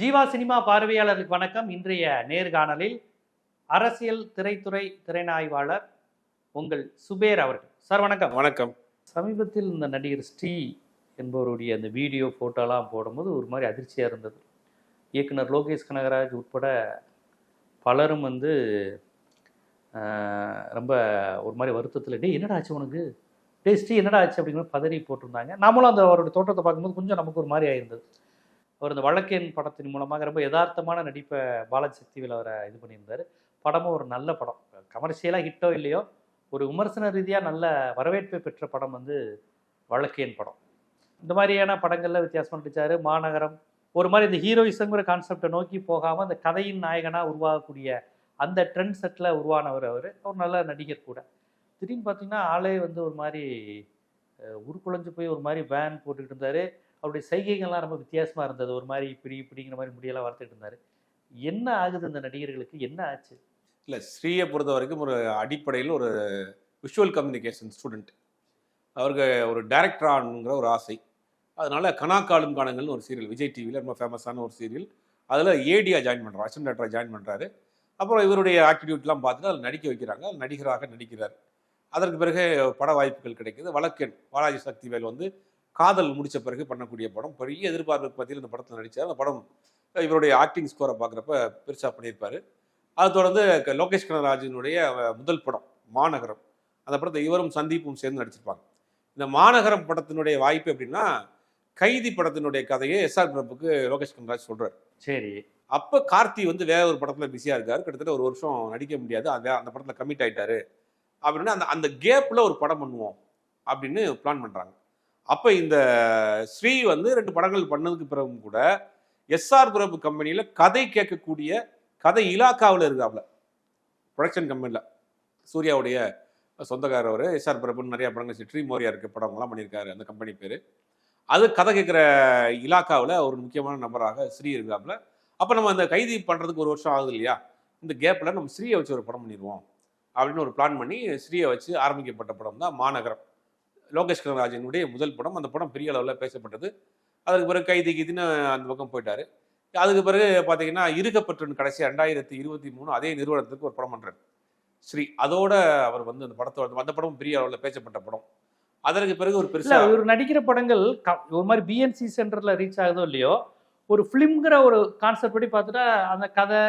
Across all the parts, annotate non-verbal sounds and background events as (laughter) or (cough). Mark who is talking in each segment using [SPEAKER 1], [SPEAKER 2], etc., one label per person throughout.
[SPEAKER 1] Jeeva cinema பார்வையாளர்களுக்கு வணக்கம். இன்றைய நேர்காணலில் அரசியல் திரைத்துறை திறனாய்வாளர் உங்கள் சுபேர் அவர்கள். சார் வணக்கம்.
[SPEAKER 2] வணக்கம்.
[SPEAKER 1] சமீபத்தில் இந்த நடிகர் ஸ்ரீ என்பவருடைய அந்த வீடியோ ஃபோட்டோலாம் போடும்போது ஒரு மாதிரி அதிர்ச்சியாக இருந்தது. இயக்குனர் லோகேஷ் கனகராஜ் உட்பட பலரும் வந்து ரொம்ப ஒரு மாதிரி வருத்தத்தில் டேய் என்னடா ஆச்சு உனக்கு? டேய் ஸ்ரீ என்னடா ஆச்சு? அப்படிங்கிற பதறி போட்டிருந்தாங்க. நம்மளும் அந்த அவருடைய தோற்றத்தை பார்க்கும்போது கொஞ்சம் நமக்கு ஒரு மாதிரி ஆயிருந்தது. அவர் இந்த வழக்கேன் படத்தின் மூலமாக ரொம்ப யதார்த்தமான நடிப்பை பாலாஜி சக்திவில் அவரை இது பண்ணியிருந்தார். படமும் ஒரு நல்ல படம். கமர்ஷியலாக ஹிட்டோ இல்லையோ ஒரு விமர்சன ரீதியாக நல்ல வரவேற்பை பெற்ற படம் வந்து வழக்கேன் படம். இந்த மாதிரியான படங்களில் வித்தியாசமாக நடிச்சாரு. மாநகரம் ஒரு மாதிரி இந்த ஹீரோயிசங்கிற கான்செப்டை நோக்கி போகாமல் அந்த கதையின் நாயகனாக உருவாகக்கூடிய அந்த ட்ரெண்ட் செட்டில் உருவானவர் அவர். அவர் நல்ல நடிகர் கூட. திடீர்னு பார்த்தீங்கன்னா ஆளே வந்து ஒரு மாதிரி உருக்குலைஞ்சு போய் ஒரு மாதிரி வேன் போட்டுக்கிட்டு இருந்தார். அவருடைய சைகைகள்லாம் ரொம்ப வித்தியாசமாக இருந்தது. ஒரு மாதிரி இப்படி இப்படிங்கிற மாதிரி முடியெல்லாம் வளர்த்துட்டு இருந்தார். என்ன ஆகுது இந்த நடிகர்களுக்கு? என்ன ஆச்சு?
[SPEAKER 2] இல்லை ஸ்ரீயை பொறுத்த வரைக்கும் ஒரு அடிப்படையில் ஒரு விஷுவல் கம்யூனிகேஷன் ஸ்டூடெண்ட் அவருக்கு ஒரு டைரக்டர் ஆகணுங்கிற ஒரு ஆசை. அதனால் கனாக்காலும் காலங்கள்னு ஒரு சீரியல் விஜய் டிவியில் ரொம்ப ஃபேமஸான ஒரு சீரியல். அதில் ஏடியா ஜாயின் பண்ணுறாரு அசிஸ்டன்ட் டேரக்டராக ஜாயின் பண்ணுறாரு அப்புறம் இவருடைய ஆக்டிடியூட்லாம் பார்த்துட்டு அதில் நடிக்க வைக்கிறாங்க. அதில் நடிகராக நடிக்கிறார். அதற்கு பிறகு பட வாய்ப்புகள் கிடைக்கிது. வழக்கெண் பாலாஜி சக்திவேல் வந்து காதல் முடிச்ச பிறகு பண்ணக்கூடிய படம். பெரிய எதிர்பார்ப்புக்கு பற்றியில் இந்த படத்தில் நடித்தார் அந்த படம் இவருடைய ஆக்டிங் ஸ்கோரை பார்க்குறப்ப பெருசாக பண்ணியிருப்பார். அதை தொடர்ந்து லோகேஷ் கனகராஜனுடைய அஹ், முதல் படம் மாநகரம். அந்த படத்தை இவரும் சந்தீப்பும் சேர்ந்து நடிச்சிருப்பாங்க. இந்த மாநகரம் படத்தினுடைய வாய்ப்பு எப்படின்னா கைதி படத்தினுடைய கதையை எஸ்ஆர் பிரபுக்கு லோகேஷ் கனகராஜ் சொல்றாரு.
[SPEAKER 1] சரி.
[SPEAKER 2] அப்போ கார்த்தி வந்து வேற ஒரு படத்தில் பிஸியாக இருக்காரு. கிட்டத்தட்ட ஒரு வருஷம் நடிக்க முடியாது. அந்த அந்த படத்தில் கமிட் ஆயிட்டாரு. அப்படின்னு அந்த அந்த கேப்பில் ஒரு படம் பண்ணுவோம் அப்படின்னு பிளான் பண்ணுறாங்க அப்போ இந்த ஸ்ரீ வந்து ரெண்டு படங்கள் பண்ணதுக்கு பிறகும் கூட எஸ்ஆர் பிரபு கம்பெனியில் கதை கேட்கக்கூடிய கதை இலாக்காவில் இருக்காப்ல. ப்ரொடக்ஷன் கம்பெனியில் சூர்யாவுடைய சொந்தக்காரர் அவர் எஸ்ஆர் பிரபுன்னு நிறைய படங்கள் சிட்ரி மோரியா இருக்க படங்கள்லாம் பண்ணியிருக்காரு அந்த கம்பெனி பேர். அது கதை கேட்குற இலாக்காவில் ஒரு முக்கியமான நபராக ஸ்ரீ இருக்காப்ல. அப்போ நம்ம அந்த கைதி பண்ணுறதுக்கு ஒரு வருஷம் ஆகுது இல்லையா? இந்த கேப்பில் நம்ம ஸ்ரீயை வச்சு ஒரு படம் பண்ணிடுவோம் அப்படின்னு ஒரு பிளான் பண்ணி ஸ்ரீயை வச்சு ஆரம்பிக்கப்பட்ட படம் தான் மாநகரம். லோகேஷ் கனகராஜனுடைய முதல் படம். அந்த படம் பெரிய அளவில் பேசப்பட்டது. அதுக்கு பிறகு கைதி கீதின்னு அந்த பக்கம் போயிட்டாரு. அதுக்கு பிறகு பார்த்தீங்கன்னா இருக்கப்பட்டு கடைசி ரெண்டாயிரத்தி இருபத்தி மூணு அதே நிறுவனத்துக்கு ஒரு படம் பண்ணுறாரு ஸ்ரீ அதோட அவர் வந்து அந்த படத்தோட அந்த படம் பெரிய அளவில் பேசப்பட்ட படம். அதற்கு பிறகு ஒரு பெருசா
[SPEAKER 1] இவர் நடிக்கிற படங்கள் ஒரு மாதிரி பிஎன்சி சென்டர்ல ரீச் ஆகுதோ இல்லையோ ஒரு ஃபிலிம்ங்கிற ஒரு கான்செப்ட் படி பார்த்துட்டா அந்த கதை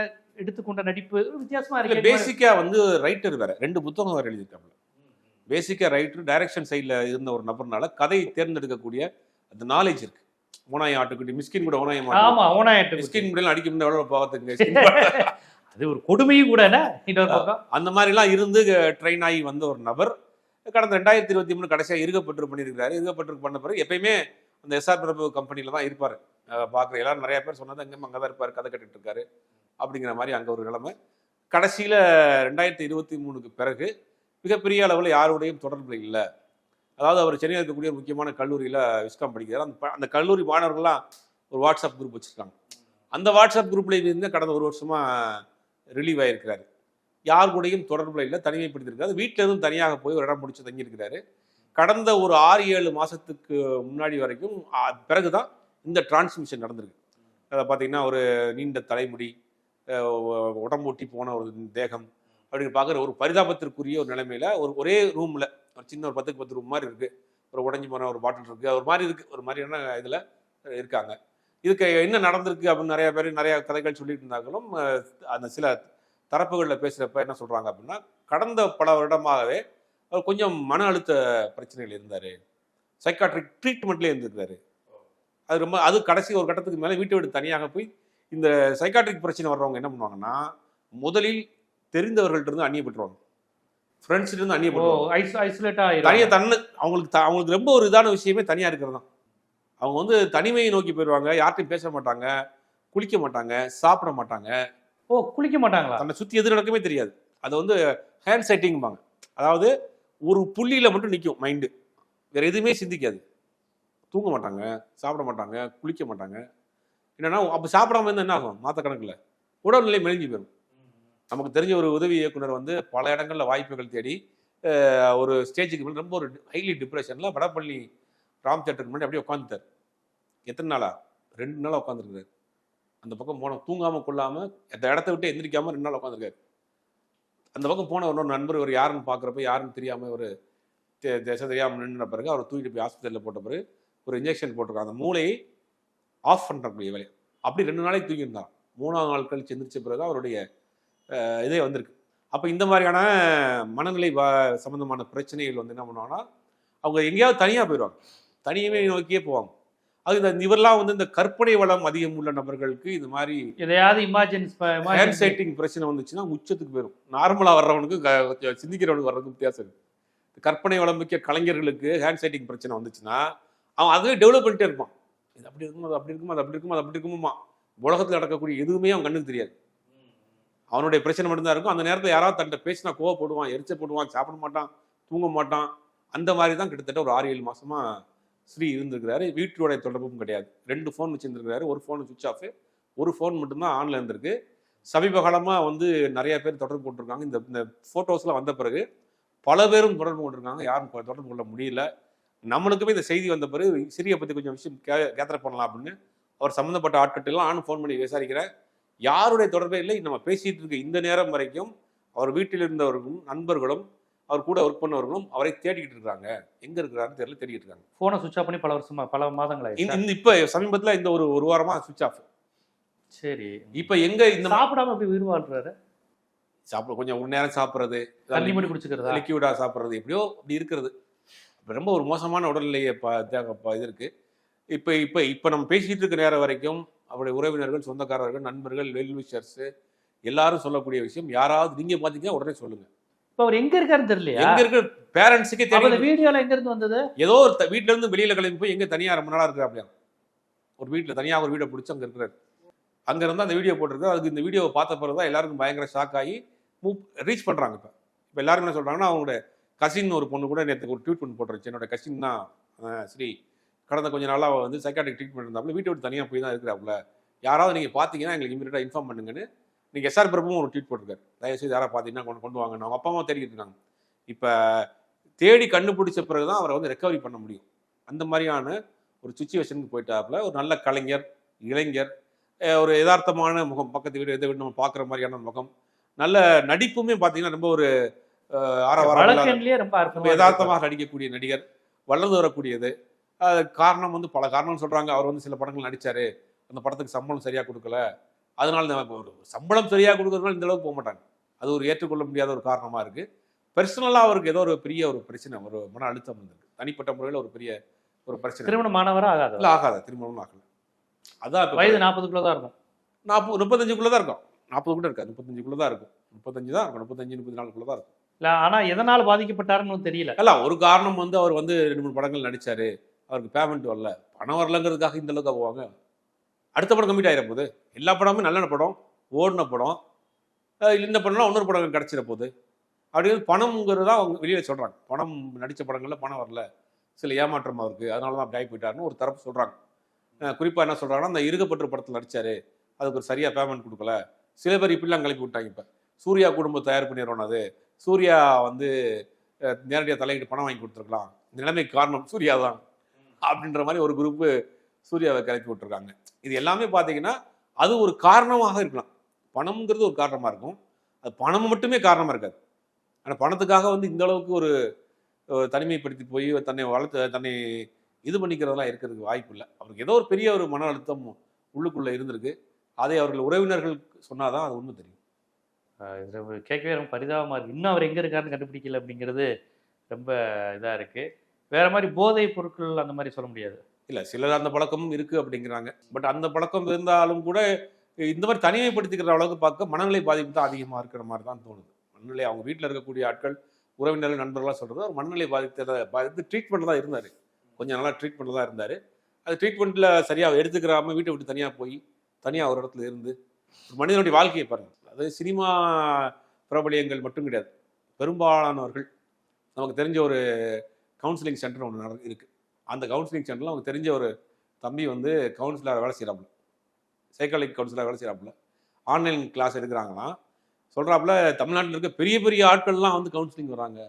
[SPEAKER 1] எடுத்துக்கொண்ட நடிப்பு வித்தியாசமா இருக்கு.
[SPEAKER 2] பேசிக்கா வந்து ரைட்டர் வேற. ரெண்டு புத்தகம் வேற எழுதியிருக்காங்க பேசிக்கா ரைட்டர் டைரக்ஷன் சைடில் இருந்த ஒரு நபர்னால கதை தேர்ந்தெடுக்கக்கூடிய அந்த நாலேஜ் இருக்கு. ஓனாய் ஆட்டுக்குட்டி மிஸ்கின் கூட ஓனாய்
[SPEAKER 1] ஆமா ஓனாயிட்டு
[SPEAKER 2] மிஸ்கின் கூட அடிக்க முடியாது எவ்வளவு பாவத்துக்கு
[SPEAKER 1] அது ஒரு கொடுமையும் கூட இன்னொரு பக்கம்.
[SPEAKER 2] அந்த மாதிரிலாம் இருந்து ட்ரெயின் ஆகி வந்த ஒரு நபர் கடந்த ரெண்டாயிரத்தி இருபத்தி மூணு கடைசியாக இருக்கப்பட்டு பண்ணியிருக்காரு இருக்கப்பட்டு பண்ண பிறகு எப்பயுமே அந்த எஸ்ஆர் பிரபு கம்பெனியில் தான் இருப்பார். பார்க்குற எல்லாரும் நிறைய பேர் சொன்னது அங்கே அங்கே தான் இருப்பார் கதை கட்டிட்டு இருக்காரு அப்படிங்கிற மாதிரி அங்கே ஒரு நிலைமை. கடைசியில் ரெண்டாயிரத்தி இருபத்தி மூணுக்கு பிறகு மிகப்பெரிய அளவில் யாருடையும் தொடர்பு இல்லை. அதாவது அவர் சென்னையில் இருக்கக்கூடிய முக்கியமான கல்லூரியில் விஸ்காம் படிக்கிறார். அந்த ப- அந்த கல்லூரி மாணவர்கள்லாம் ஒரு வாட்ஸ்அப் குரூப் வச்சுருக்காங்க. அந்த வாட்ஸ்அப் குரூப்பில் இருந்து கடந்த ஒரு வருஷமாக ரிலீவ் ஆகிருக்கிறாரு யார் கூடயும் தொடர்பில் இல்லை தனிமைப்படுத்திருக்காரு வீட்டில் இருந்து தனியாக போய் ஒரு இடம் பிடிச்சி தங்கியிருக்கிறாரு. கடந்த ஒரு ஆறு ஏழு மாதத்துக்கு முன்னாடி வரைக்கும் பிறகு தான் இந்த டிரான்ஸ்மிஷன் நடந்திருக்கு. அதை பார்த்தீங்கன்னா ஒரு நீண்ட தலைமுடி உடம்பொட்டி போன ஒரு தேகம் அப்படின்னு பார்க்குற ஒரு பரிதாபத்திற்குரிய ஒரு நிலைமையில் ஒரு ஒரே ரூமில் ஒரு சின்ன ஒரு பத்துக்கு பத்து ரூம் மாதிரி இருக்குது ஒரு உடஞ்சி போன ஒரு பாட்டில் இருக்குது ஒரு மாதிரி இருக்குது ஒரு மாதிரியான இதில் இருக்காங்க. இதுக்கு என்ன நடந்திருக்கு அப்படின்னு நிறைய பேர் நிறையா கதைகள் சொல்லிட்டு இருந்தாங்களும் அந்த சில தரப்புகளில் பேசுகிறப்ப என்ன சொல்கிறாங்க அப்படின்னா கடந்த பல வருடமாகவே அவர் கொஞ்சம் மன அழுத்த பிரச்சனைகள் இருந்தார். சைக்காட்ரிக் ட்ரீட்மெண்ட்லேயே இருந்திருக்காரு. அது ரொம்ப அது கடைசி ஒரு கட்டத்துக்கு மேலே வீட்டை விட்டு தனியாக போய் இந்த சைக்காட்ரிக் பிரச்சனை வர்றவங்க என்ன பண்ணுவாங்கன்னா முதலில் தெரிந்தவர்கள்ட்ட இருந்து அந்நியப்பட்டுருவாங்க ஃப்ரெண்ட்ஸ்ல இருந்து அந்நியப்பட்டுருவாங்க
[SPEAKER 1] ஐசோலேட்டா
[SPEAKER 2] தனியாக தன்னை அவங்களுக்கு த- அவங்களுக்கு ரொம்ப ஒரு இதான விஷயமே தனியாக இருக்கிறது தான். அவங்க வந்து தனிமையை நோக்கி போயிடுவாங்க யார்ட்டையும் பேச மாட்டாங்க குளிக்க மாட்டாங்க சாப்பிட மாட்டாங்க.
[SPEAKER 1] ஓ குளிக்க மாட்டாங்களா?
[SPEAKER 2] தன்னை சுற்றி எது நடக்குமே தெரியாது. அது வந்து ஹேண்ட் செட்டிங்பாங்க அதாவது ஒரு புள்ளியில மட்டும் நிற்கும் மைண்டு வேற எதுவுமே சிந்திக்காது. தூங்க மாட்டாங்க சாப்பிட மாட்டாங்க குளிக்க மாட்டாங்க. என்னன்னா அப்போ சாப்பிடாம இருந்தா என்ன ஆகும்? மாத்த கணக்கில். உடல்நிலை மெலிஞ்சு போயிடும் நமக்கு தெரிஞ்ச ஒரு உதவி இயக்குனர் வந்து பல இடங்களில் வாய்ப்புகள் தேடி ஒரு ஸ்டேஜுக்கு மேலே ரொம்ப ஒரு ஹைலி டிப்ரெஷனில் வடப்பள்ளி ராம் தேட்டருக்கு முன்னாடி அப்படியே உட்காந்துட்டார் எத்தனை நாளா? ரெண்டு நாளாக உட்காந்துருக்காரு அந்த பக்கம் போன தூங்காமல் கொள்ளாமல் அந்த இடத்த விட்டு எழுந்திரிக்காமல் ரெண்டு நாள் உட்காந்துருக்காரு அந்த பக்கம் போன ஒரு நண்பர் ஒரு யாருன்னு பார்க்குறப்ப யாருன்னு தெரியாமல் ஒரு தே திசை தெரியாமல் நின்ற பிறகு அவர் தூக்கிட்டு போய் ஹாஸ்பிட்டலில் போட்ட பிறகு ஒரு இன்ஜெக்ஷன் போட்டிருக்காங்க அந்த மூளையை ஆஃப் பண்ணுறக்கூடிய வேலை அப்படி ரெண்டு நாளைக்கு தூங்கியிருந்தான். மூணாவது நாள் கழிச்சு எந்திரிச்ச பிறகு அவருடைய இதே வந்திருக்கு. அப்போ இந்த மாதிரியான மனநிலை சம்பந்தமான பிரச்சனைகள் வந்து என்ன பண்ணுவாங்கன்னா அவங்க எங்கேயாவது தனியாக போயிடுவாங்க. தனியவே நோக்கியே போவாங்க. அது இந்த இவரெல்லாம் வந்து இந்த கற்பனை வளம் அதிகம் உள்ள நபர்களுக்கு இந்த மாதிரி
[SPEAKER 1] எதையாவது இமேஜின்
[SPEAKER 2] ஹேண்ட் சைட்டிங் பிரச்சனை வந்துச்சுன்னா உச்சத்துக்கு போயிடும் நார்மலாக வர்றவனுக்கு சிந்திக்கிறவனுக்கு வர்றதுக்கு வித்தியாசம் இருக்கு. கற்பனை வளம் மிக்க கலைஞர்களுக்கு ஹேண்ட் சைட்டிங் பிரச்சனை வந்துச்சுன்னா அவன் அதுவே டெவலப் பண்ணிட்டே இருப்பான். இது அப்படி இருக்கும் அது அப்படி இருக்கும் அது அப்படி இருக்கும் அது அப்படி இருக்குமா உலகத்தில் நடக்கக்கூடிய எதுவுமே அவன் கண்ணுக்கு தெரியாது. அவனுடைய பிரச்சனை மட்டும்தான் இருக்கும். அந்த நேரத்தில் யாராவது தன்ட்ட பேசினா கோவப்படுவான் எரிச்சப்படுவான் சாப்பிட மாட்டான் தூங்க மாட்டான். அந்த மாதிரி தான் கிட்டத்தட்ட ஒரு ஆறு ஏழு மாசமா ஸ்ரீ இருந்திருக்கிறாரு. வீட்டோட தொடர்பும் கிடையாது. ரெண்டு ஃபோன் வச்சுருந்துருக்காரு ஒரு ஃபோன் சுவிச் ஆஃப் ஒரு ஃபோன் மட்டும்தான் ஆன்ல இருந்திருக்கு. சமீப காலமாக வந்து நிறைய பேர் தொடர்பு கொண்டிருக்காங்க. இந்த இந்த ஃபோட்டோஸ்லாம் வந்த பிறகு பல பேரும் தொடர்பு கொண்டிருக்காங்க. யாரும் தொடர்பு கொள்ள முடியல. நம்மளுக்குமே இந்த செய்தி வந்த பிறகு சிறிய பற்றி கொஞ்சம் விஷயம் கே கேதர் பண்ணலாம் அப்படின்னு அவர் சம்மந்தப்பட்ட ஆட்கட்டெல்லாம் ஆன் ஃபோன் பண்ணி விசாரிக்கிறேன். யாருடைய தொடர்பே இல்லை. நம்ம பேசிட்டு இருக்க இந்த நேரம் வரைக்கும் அவர் வீட்டில் இருந்தவர்களும் நண்பர்களும் அவர் கூட ஒர்க் பண்ணவர்களும் அவரை தேடிக்கிட்டு இருக்காங்க. எங்க இருக்கிறாருன்னு தெரியல தேடிக்கிட்டு இருக்காங்க.
[SPEAKER 1] போனை சுவிட்ச் ஆஃப் பண்ணி பல வருஷமா பல மாதங்கள்
[SPEAKER 2] இந்த இப்ப சமீபத்துல இந்த ஒரு ஒரு வாரமா சுவிச் ஆஃப்
[SPEAKER 1] சரி.
[SPEAKER 2] இப்ப எங்க இந்த
[SPEAKER 1] சாப்பிடாம அப்படி உயிர் வாழ்றாரு
[SPEAKER 2] சாப்பிட கொஞ்சம் ஒரு நேரம் சாப்பிட்றது
[SPEAKER 1] தண்ணி மணி குடிச்சுக்கிறதா?
[SPEAKER 2] லிக்யூடா சாப்பிட்றது எப்படியோ அப்படி இருக்கிறது. ரொம்ப ஒரு மோசமான உடல்நிலையை இது இருக்கு. இப்போ இப்போ இப்போ நம்ம பேசிட்டு இருக்க நேரம் வரைக்கும் அவருடைய உறவினர்கள் சொந்தக்காரர்கள் நண்பர்கள் வெல்விஷர்ஸ் எல்லாரும் சொல்லக்கூடிய விஷயம். யாராவது நீங்க பாத்தீங்கன்னா உடனே சொல்லுங்க.
[SPEAKER 1] இப்ப அவர் எங்க இருக்காருன்னு தெரியலையா?
[SPEAKER 2] எங்க இருக்கிற பேரண்ட்ஸுக்கே தெரியும்
[SPEAKER 1] வீடியோல எங்க இருந்து வந்தது?
[SPEAKER 2] ஏதோ ஒரு வீட்ல இருந்து வெளியில கிளம்பி போய் எங்க தனியா ரொம்ப நாளா இருக்கிற அப்படியா? ஒரு வீட்ல தனியா ஒரு வீடை பிடிச்சி அங்க இருக்கிறாரு. அங்க இருந்தா அந்த வீடியோ போட்டிருக்கு. அதுக்கு இந்த வீடியோவை பார்த்த பிறகு தான் எல்லாருக்கும் பயங்கர ஷாக் ஆகி ரீச் பண்றாங்க இப்ப. இப்ப எல்லாரும் என்ன சொல்றாங்கன்னா அவங்களோட கசின் ஒரு பொண்ணு கூட நேற்று ஒரு ட்வீட் பண்ணி போட்டுருச்சு என்னோட கசின் தான் ஸ்ரீ கடந்த கொஞ்ச நாளா அவ வந்து சைக்காட்டிக் ட்ரீட்மெண்ட் இருந்தாப்புல வீட்டை விட்டு தனியா போய் தான் இருக்கிறாப்புல. யாராவது நீங்க பாத்தீங்கன்னா எங்களுக்கு இமீடியட்டா இன்ஃபார்ம் பண்ணுங்கன்னு நீங்க எஸ்ஆர் பிரபுவும் ஒரு ட்வீட் போட்டிருக்காரு. தயவுசெய்து யாராவது பார்த்தீங்கன்னா கொண்டு கொண்டு வாங்க அவங்க அப்பா அம்மா தேடிட்டு இருக்காங்க. இப்போ தேடி கண்டுபிடிச்ச பிறகு தான் அவரை வந்து ரெக்கவரி பண்ண முடியும். அந்த மாதிரியான ஒரு சுச்சுவேஷனுக்கு போயிட்டாப்புல ஒரு நல்ல கலைஞர் இளைஞர் ஒரு யதார்த்தமான முகம் பக்கத்து வீடு எதை வீடு நம்ம பார்க்குற மாதிரியான முகம் நல்ல நடிப்புமே பார்த்தீங்கன்னா ரொம்ப ஒரு ஆரவாரம் யதார்த்தமாக நடிக்கக்கூடிய நடிகர் வளர்ந்து வரக்கூடியது. காரணம் வந்து பல காரணம் சொல்றாங்க. அவர் வந்து சில படங்கள் நடிச்சாரு. அந்த படத்துக்கு சம்பளம் சரியா கொடுக்கல. அதனால ஒரு சம்பளம் சரியா கொடுக்கறதுனால இந்த அளவுக்கு போக மாட்டாங்க அது ஒரு ஏற்றுக்கொள்ள முடியாத ஒரு காரணமா இருக்கு. பர்சனலா அவருக்கு ஏதோ ஒரு பெரிய ஒரு பிரச்சனை ஒரு மன அழுத்தம் இருந்திருக்கு தனிப்பட்ட முறையில் ஒரு பெரிய ஒரு பிரச்சனை.
[SPEAKER 1] திருமணம் மாணவரா ஆகாது?
[SPEAKER 2] இல்ல ஆகாத. திருமணம் ஆகல. அதான்
[SPEAKER 1] வயது நாற்பதுக்குள்ள தான் இருக்கும்.
[SPEAKER 2] நாற்பது முப்பத்தஞ்சுக்குள்ள தான் இருக்கும். நாற்பது கூட இருக்காது. முப்பத்தஞ்சுக்குள்ள தான் இருக்கும். முப்பத்தஞ்சு தான் இருக்கும். முப்பத்தஞ்சு முப்பத்தி நாலுக்குள்ள தான் இருக்கும்.
[SPEAKER 1] இல்ல ஆனா எதனால பாதிக்கப்பட்டாருன்னு தெரியல.
[SPEAKER 2] அல்ல ஒரு காரணம் வந்து அவர் வந்து ரெண்டு மூணு படங்கள் நடிச்சாரு. அவருக்கு பேமெண்ட் வரல. பணம் வரலங்கிறதுக்காக இந்த அளவுக்கு போவாங்க அடுத்த படம் கம்மிட் ஆயிர போகுது. எல்லா படமும் நல்ல படம் ஓடின படம். இந்த படம்லாம் இன்னொரு படம் கிடச்சிட போகுது. அப்படின்னு பணம்ங்கிறதா அவங்க வெளியே சொல்கிறாங்க பணம் நடித்த படங்களில் பணம் வரல. சில ஏமாற்றம் அவருக்கு அதனால தான் அப்படி ஆகி போயிட்டாருன்னு ஒரு தரப்பு சொல்கிறாங்க குறிப்பாக என்ன சொல்கிறாங்கன்னா அந்த இருகப்பற்று படத்தில் நடித்தார் அதுக்கு ஒரு சரியாக பேமெண்ட் கொடுக்கல. சில பேர் இப்படிலாம் கிளப்பி விட்டாங்க இப்போ. சூர்யா குடும்பம் தயார் பண்ணிடுறோம் அது. சூர்யா வந்து நேரடியாக தலையிட்டு பணம் வாங்கி கொடுத்துருக்கலாம். இந்த நிலைமைக்கு காரணம் சூர்யா தான் அப்படின்ற மாதிரி ஒரு குரூப்பு சூர்யாவை கிளப்பி விட்டுருக்காங்க. இது எல்லாமே பார்த்தீங்கன்னா அது ஒரு காரணமாக இருக்கலாம். பணம்ங்கிறது ஒரு காரணமாக இருக்கும். அது பணம் மட்டுமே காரணமாக இருக்காது. ஆனால் பணத்துக்காக வந்து இந்த அளவுக்கு ஒரு தனிமைப்படுத்தி போய் தன்னை வளர்த்து தன்னை இது பண்ணிக்கிறதெல்லாம் இருக்கிறதுக்கு வாய்ப்பு இல்லை. அவருக்கு ஏதோ ஒரு பெரிய ஒரு மன அழுத்தம் உள்ளுக்குள்ளே இருந்திருக்கு. அதை அவர்கள் உறவினர்கள் சொன்னாதான் அது உண்மை தெரியும்.
[SPEAKER 1] கேட்கவே ரொம்ப பரிதாபமாக இருக்குது இன்னும் அவர் எங்கே இருக்காருன்னு கண்டுபிடிக்கல அப்படிங்கிறது ரொம்ப இதாக இருக்குது வேற மாதிரி போதை பொருட்கள் அந்த மாதிரி சொல்ல முடியாது.
[SPEAKER 2] இல்லை சிலர் அந்த பழக்கமும் இருக்கு அப்படிங்கிறாங்க. பட் அந்த பழக்கம் இருந்தாலும் கூட இந்த மாதிரி தனிமைப்படுத்திக்கிற அளவுக்கு பார்க்க மனநிலை பாதிப்பு தான் அதிகமாக இருக்கிற மாதிரி தான் தோணுது. மனநிலை அவங்க வீட்டில் இருக்கக்கூடிய ஆட்கள் உறவினர்கள் நண்பர்களாக சொல்றது ஒரு மனநிலை பாதித்த பாதித்து ட்ரீட்மெண்ட் தான் இருந்தார். கொஞ்சம் நல்லா ட்ரீட்மெண்ட் தான் இருந்தார். அது ட்ரீட்மெண்ட்டில் சரியாக எடுத்துக்கிறாம வீட்டை விட்டு தனியாக போய் தனியாக ஒரு இடத்துல இருந்து ஒரு மனிதனுடைய வாழ்க்கையை பாருங்கள் அது சினிமா பிரபலியங்கள் மட்டும் கிடையாது. பெரும்பாலானவர்கள் நமக்கு தெரிஞ்ச ஒரு கவுன்சிலிங் சென்டர் ஒன்று நட இருக்கு. அந்த கவுன்சிலிங் சென்டரில் அவங்க தெரிஞ்ச ஒரு தம்பி வந்து கவுன்சிலர் வேலை செய்கிறாப்புல சைக்காலஜி கவுன்சிலர் வேலை செய்கிறாப்புல ஆன்லைன் கிளாஸ் எடுக்கிறாங்களாம். சொல்கிறாப்புல தமிழ்நாட்டில் இருக்க பெரிய பெரிய ஆட்கள்லாம் வந்து கவுன்சிலிங் வராங்க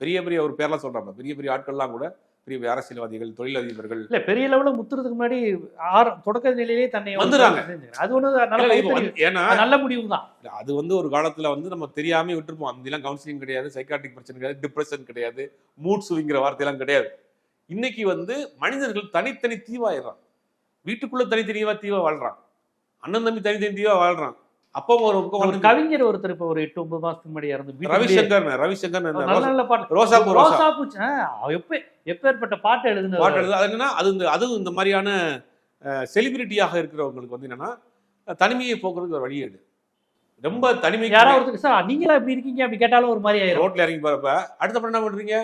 [SPEAKER 2] பெரிய பெரிய ஒரு பேர்லாம் சொல்கிறாப்புல பெரிய பெரிய ஆட்கள்லாம் கூட பெரிய அரசியல்வாதிகள் தொழிலதிபர்கள்.
[SPEAKER 1] இல்ல பெரிய லெவல்ல முத்துறதுக்கு முன்னாடி தொடக்க நிலையிலேயே தன்னை வந்து
[SPEAKER 2] வந்துடுறாங்க.
[SPEAKER 1] அது ஒண்ணு
[SPEAKER 2] ஏன்னா
[SPEAKER 1] நல்ல முடிவு தான்
[SPEAKER 2] அது வந்து ஒரு காலத்துல வந்து நம்ம தெரியாம விட்டுருப்போம். அதெல்லாம் கவுன்சிலிங் கிடையாது சைக்காட்டிக் பிரச்சனை கிடையாது டிப்ரெஷன் கிடையாது மூட் ஸ்விங்கிற வார்த்தையெல்லாம் கிடையாது. இன்னைக்கு வந்து மனிதர்கள் தனித்தனி தீவாயிடுறான் வீட்டுக்குள்ள தனித்தனிவா தீவா வாழ்றான் அண்ணன் தம்பி தனித்தனி தீவா வாழ்றான் அப்பா ஒரு
[SPEAKER 1] கவிஞர் ஒருத்தர் இப்ப ஒரு எட்டு ஒன்பது மாசத்துக்கு முன்னாடி இறந்து
[SPEAKER 2] ரவிசங்கர் ரவிசங்கர்
[SPEAKER 1] நல்ல நல்ல பாட்டு.
[SPEAKER 2] ரோசா பூ ரோசா.
[SPEAKER 1] பூச்சி எப்ப எப்பேற்பட்ட பாட்டு எழுதுனது?
[SPEAKER 2] பாட்டு எழுது அது என்னன்னா அது இந்த அதுவும் இந்த மாதிரியான செலிபிரிட்டியாக இருக்கிறவங்களுக்கு வந்து என்னன்னா தனிமையை போக்குறதுக்கு ஒரு வழியேடு ரொம்ப தனிமை
[SPEAKER 1] யாராவது சார் நீங்களா இப்படி இருக்கீங்க? அப்படி கேட்டாலும் ஒரு மாதிரி ஆயிரும்.
[SPEAKER 2] ரோட்ல இறங்கி போறப்ப அடுத்த படம் என்ன பண்றீங்க?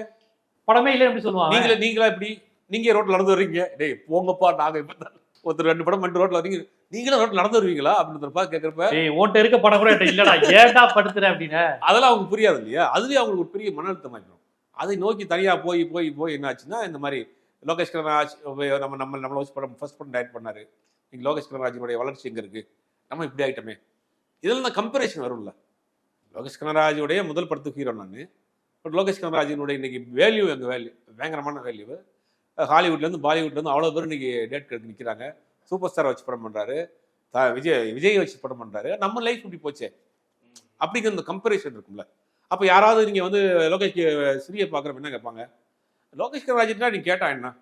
[SPEAKER 1] படமே இல்லை அப்படி சொல்லுவாங்க
[SPEAKER 2] நீங்களே நீங்களா இப்படி? நீங்க ரோட்ல நடந்து வர்றீங்க. டேய் போங்கப்பா நாங்க இப்ப ஒருத்தர் ரெண்டு படம் பண்ணிட்டு ரோட்ல வரீங்க நீங்களும் ரோட்ல நடந்து வருவீங்களா? அப்படின்னு கேக்குறப்ப
[SPEAKER 1] ஏய் உன்கிட்ட இருக்க படம் கூட இல்லடா. ஏன்டா படுத்துறேன் அப்படின்னு?
[SPEAKER 2] அதெல்லாம் அவங்க புரியாது இல்லையா? அதுலயே அவங்களுக்கு ஒரு பெரிய மன அழுத்தம் ஆயிடும். அதை நோக்கி தனியா போய் போய் போய் என்னாச்சுன்னா இந்த மாதிரி லோகேஷ் கனராஜ் நம்ம நம்ம நம்மளை வச்சு படம் ஃபர்ஸ்ட் படம் டைரக்ட் பண்ணாரு. இன்னைக்கு லோகேஷ் கனராஜனுடைய வளர்ச்சி எங்க இருக்கு? நம்ம இப்படி ஆயிட்டோமே. இதெல்லாம் தான் கம்பேரிஷன் வரும்ல. லோகேஷ் கனராஜுடைய முதல் படத்துக்கு ஹீரோ நான். பட் லோகேஷ் கனராஜனுடைய இன்னைக்கு வேல்யூ எங்க வேல்யூ பயங்கரமான வேல்யூ ஹாலிவுட்லேருந்து பாலிவுட்லேருந்து அவ்வளோ பேர் இன்னைக்கு டேட் கெடுத்து நிற்கிறாங்க சூப்பர் ஸ்டார் வச்சு படம் பண்ணுறாரு விஜய் விஜய் வச்சு படம் பண்ணுறாரு நம்ம லைஃப் இப்படி போச்சே. அப்படிங்கிற இந்த கம்பேரிஷன் இருக்கும்ல. அப்போ யாராவது நீங்கள் வந்து லோகேஷ் சிறிய பார்க்குறப்ப என்ன கேட்பாங்க? லோகேஷ் கனராஜ்னா நீ கேட்டா என்ன?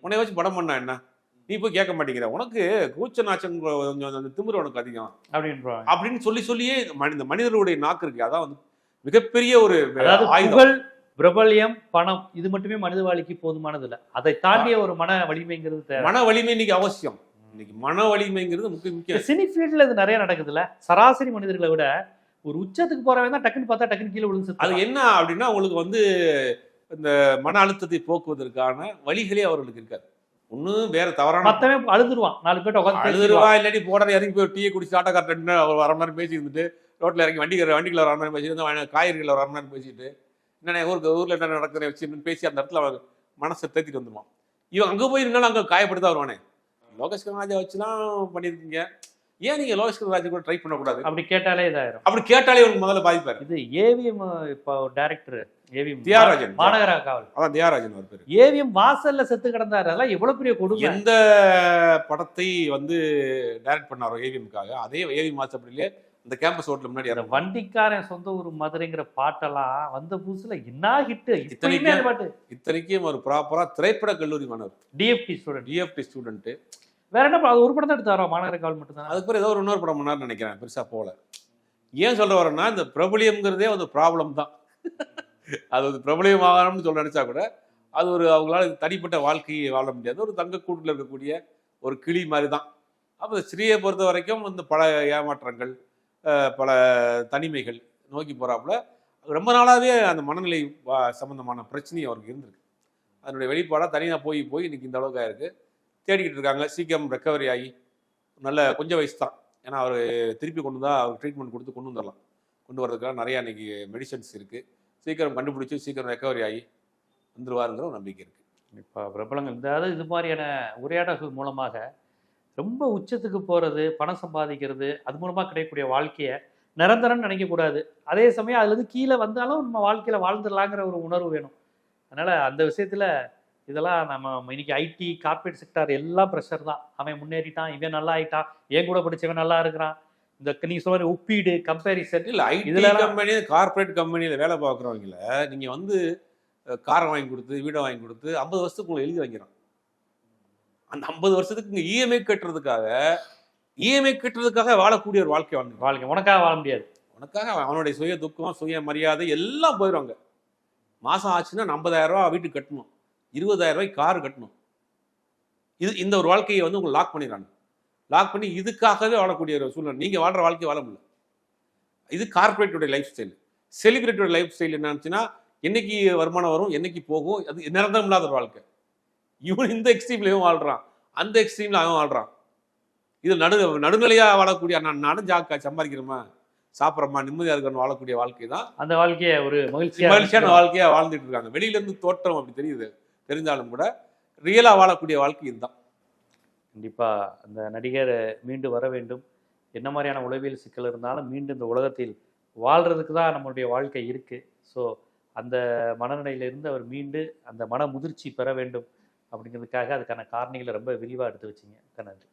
[SPEAKER 2] உன்னை வச்சு படம் பண்ணா என்ன? நீ போய் கேட்க மாட்டேங்கிற. உனக்கு கூச்ச நாச்சம் கொஞ்சம் அந்த திமிரு உனக்கு அதிகம்.
[SPEAKER 1] அப்படின்றாங்க.
[SPEAKER 2] அப்படின்னு சொல்லி சொல்லியே இந்த மனி- இந்த மனிதருடைய நாக்கு இருக்கு. அதான் வந்து மிகப்பெரிய ஒரு ஆயுதம்.
[SPEAKER 1] பிரபல்யம் பணம் இது மட்டுமே மனித வாழ்க்கைக்கு போதுமானது இல்ல அதை தாண்டிய ஒரு மன வலிமைங்கிறது
[SPEAKER 2] மன வலிமை இன்னைக்கு அவசியம். இன்னைக்கு மன வலிமைங்கிறது முக்கிய முக்கியம்
[SPEAKER 1] சினி ஃபீல்ட்ல இது நிறைய நடக்குதுல்ல. சராசரி மனிதர்களை விட ஒரு உச்சத்துக்கு போறவன் தான் டக்குன்னு பார்த்தா டக்குன்னு கீழே விழுந்து
[SPEAKER 2] அது. என்ன அப்படின்னா உங்களுக்கு வந்து இந்த மன அழுத்தத்தை போக்குவதற்கான வழிகளே அவர்களுக்கு இருக்காது. ஒன்றும் வேற தவறான
[SPEAKER 1] மத்தவன் அழுதுருவான். நாலு பேர்ட்ட உட்காந்து
[SPEAKER 2] அழுதுருவா இல்லாட்டி போட இறங்கி போய் டீயை குடிச்சு ஆட்டோ கார்ட்டு அரை மணி நேரம் பேசி இருந்துட்டு ரோட்ல இறங்கி வண்டி வண்டிக்குள்ள மணி நேரம் பேசிட்டு காய்கறிகள் மணி நேரம் பேசிட்டு என்னென்ன ஊருக்கு ஊர்ல என்ன நடக்குதுன்னு வச்சு பேசி அந்த இடத்துல அவன் மனசை தேத்திட்டு வந்துடுவான் இவன் அங்க போய் இருந்தாலும் அங்க காயப்படுத்தா வருவானே. லோகேஷ் கனராஜை வச்சுதான் பண்ணியிருக்கீங்க ஏன் நீங்க லோகேஷ் கனராஜை கூட ட்ரை பண்ணக்கூடாது?
[SPEAKER 1] அப்படி கேட்டாலே இதாயிரும்.
[SPEAKER 2] அப்படி கேட்டாலே உங்களுக்கு முதல்ல பாதிப்பாரு
[SPEAKER 1] இது ஏவிஎம் இப்போ டைரக்டர் ஏவிஎம்
[SPEAKER 2] தியாகராஜன்.
[SPEAKER 1] மாநகர காவல்.
[SPEAKER 2] அதான் தியாகராஜன் ஒரு பேரு.
[SPEAKER 1] ஏவிஎம் வாசல்ல செத்து கிடந்தாரு. அதெல்லாம் எவ்வளவு பெரிய கொடுமை.
[SPEAKER 2] எந்த படத்தை வந்து டைரக்ட் பண்ணாரோ ஏவிஎம்காக அதே ஏவி மாசப்படியிலே இந்த கேம்பஸ் ரோட்ல முன்னாடி
[SPEAKER 1] வண்டிக்காரன் சொந்த ஊர் மதுரைங்கிற பாட்டெல்லாம் வந்த புதுசுல என்ன ஹிட்
[SPEAKER 2] இத்தனைக்கும் இத்தனைக்கும் ஒரு ப்ராப்பரா திரைப்பட கல்லூரி மாணவர்.
[SPEAKER 1] டிஎஃப்டி ஸ்டூடெண்ட்
[SPEAKER 2] டிஎஃப்டி ஸ்டூடெண்ட்
[SPEAKER 1] வேற என்ன? அது ஒரு படம் தான் எடுத்தாரோ மாநகர காவல் மட்டும் தான்
[SPEAKER 2] அதுக்கு ஏதோ ஒரு இன்னொரு படம் பண்ணார்னு நினைக்கிறேன். பெருசா போல ஏன் சொல்ல வரேன்னா இந்த பிரபலியம்ங்கிறதே ஒரு ப்ராப்ளம் தான். (laughs) அது ஒரு பிரபலியம் ஆகணும்னு சொல்ல நினைச்சா கூட அது ஒரு அவங்களால தனிப்பட்ட வாழ்க்கையை வாழ முடியாது. ஒரு தங்க கூட்டில் இருக்கக்கூடிய ஒரு கிளி மாதிரி தான் அப்போ ஸ்ரீயை பொறுத்த வரைக்கும் இந்த பல ஏமாற்றங்கள் பல தனிமைகள் நோக்கி போகிறாப்புல ரொம்ப நாளாகவே அந்த மனநிலை வா- சம்பந்தமான பிரச்சனை அவருக்கு இருந்திருக்கு. அதனுடைய வெளிப்பாடாக தனியாக போய் போய் இன்றைக்கி இந்த அளவுக்கு ஆயிருக்கு. தேடிக்கிட்டு இருக்காங்க. சீக்கிரம் ரெக்கவரி ஆகி நல்ல கொஞ்சம் வயசு தான். ஏன்னா அவர் திருப்பி கொண்டு தான் அவர் ட்ரீட்மெண்ட் கொடுத்து கொண்டு வந்துடலாம். கொண்டு வரதுக்காக நிறையா இன்னைக்கு மெடிசன்ஸ் இருக்குது சீக்கிரம் கண்டுபிடிச்சி சீக்கிரம் ரெக்கவரி ஆகி வந்துடுவாருங்கிற ஒரு நம்பிக்கை இருக்குது
[SPEAKER 1] இப்போ பிரபலங்கள் இந்த அதாவது இது மாதிரியான உரையாடல்கள் மூலமாக ரொம்ப உச்சத்துக்கு போகிறது பணம் சம்பாதிக்கிறது அது மூலமாக கிடைக்கக்கூடிய வாழ்க்கையை நிரந்தரம்னு நினைக்கக்கூடாது. அதே சமயம் அதுலேருந்து கீழே வந்தாலும் நம்ம வாழ்க்கையில் வாழ்ந்துடலாங்கிற ஒரு உணர்வு வேணும். அதனால் அந்த விஷயத்தில் இதெல்லாம் நம்ம இன்னைக்கு ஐடி கார்ப்பரேட் செக்டார் எல்லாம் ப்ரெஷர் தான். அவன் முன்னேறிட்டான் இவன் நல்லா ஆயிட்டான் என் கூட படிச்சவன் நல்லா இருக்கிறான். இந்த நீ சொல்ற ஒப்பீடு கம்பேரிசன்
[SPEAKER 2] இல்லை ஐடி
[SPEAKER 1] இதுல
[SPEAKER 2] கம்பெனி கார்ப்பரேட் கம்பெனியில் வேலை பார்க்குறவங்கள நீங்கள் வந்து காரை வாங்கி கொடுத்து வீடை வாங்கி கொடுத்து ஐம்பது வருஷத்துக்கு உங்களை எழுதி வைக்கிறான். அந்த ஐம்பது வருஷத்துக்கு இங்கே இஎம்ஐ கட்டுறதுக்காக இஎம்ஐ கட்டுறதுக்காக வாழக்கூடிய ஒரு வாழ்க்கை வாழ்ந்து
[SPEAKER 1] வாழ்க்கை. உனக்காக வாழ முடியாது.
[SPEAKER 2] உனக்காக அவன் அவனுடைய சுய துக்கம் சுய மரியாதை எல்லாம் போயிடுவாங்க மாதம் ஆச்சுன்னா 50000 ரூபா வீட்டுக்கு கட்டணும். இருபதாயிரம் ரூபாய்க்கு கார் கட்டணும். இது இந்த ஒரு வாழ்க்கையை வந்து உங்களுக்கு லாக் பண்ணிடுறாங்க. லாக் பண்ணி இதுக்காகவே வாழக்கூடிய ஒரு சூழ்நிலை. நீங்கள் வாழ்கிற வாழ்க்கையை வாழ முடியல. இது கார்ப்பரேட்டோட லைஃப் ஸ்டைல் செலிபிரிட்டியோட லைஃப் ஸ்டைல் என்னச்சுன்னா என்னைக்கு வருமானம் வரும் என்னைக்கு போகும் அது நிரந்தரம் இல்லாத ஒரு வாழ்க்கை. இவன் இந்த எக்ஸ்ட்ரீம்லையும் வாழ்றான். அந்த எக்ஸ்ட்ரீம்ல அவன் வாழ்றான். இது நடு நடுநிலையாக வாழக்கூடிய நான் நடுஞ்சாக்கா சம்பாதிக்கிறோமா சாப்பிட்றோமா நிம்மதியாக இருக்கணும் வாழக்கூடிய வாழ்க்கை தான்.
[SPEAKER 1] அந்த வாழ்க்கையை ஒரு
[SPEAKER 2] மகிழ்ச்சியான
[SPEAKER 1] மகிழ்ச்சியான
[SPEAKER 2] வாழ்க்கையா வாழ்ந்துட்டு இருக்காங்க. வெளியில இருந்து தோற்றம் அப்படி தெரியுது. தெரிஞ்சாலும் கூட ரியலா வாழக்கூடிய வாழ்க்கை இதுதான்.
[SPEAKER 1] கண்டிப்பா அந்த நடிகர் மீண்டு வர வேண்டும். என்ன மாதிரியான உளவியல் சிக்கல் இருந்தாலும் மீண்டும் இந்த உலகத்தில் வாழ்றதுக்கு தான் நம்மளுடைய வாழ்க்கை இருக்கு. ஸோ அந்த மனநிலையிலிருந்து அவர் மீண்டு அந்த மன முதிர்ச்சி பெற வேண்டும். அப்படிங்கிறதுக்காக அதுக்கான காரணிகளை ரொம்ப விரிவாக எடுத்து வச்சிங்க. நன்றி.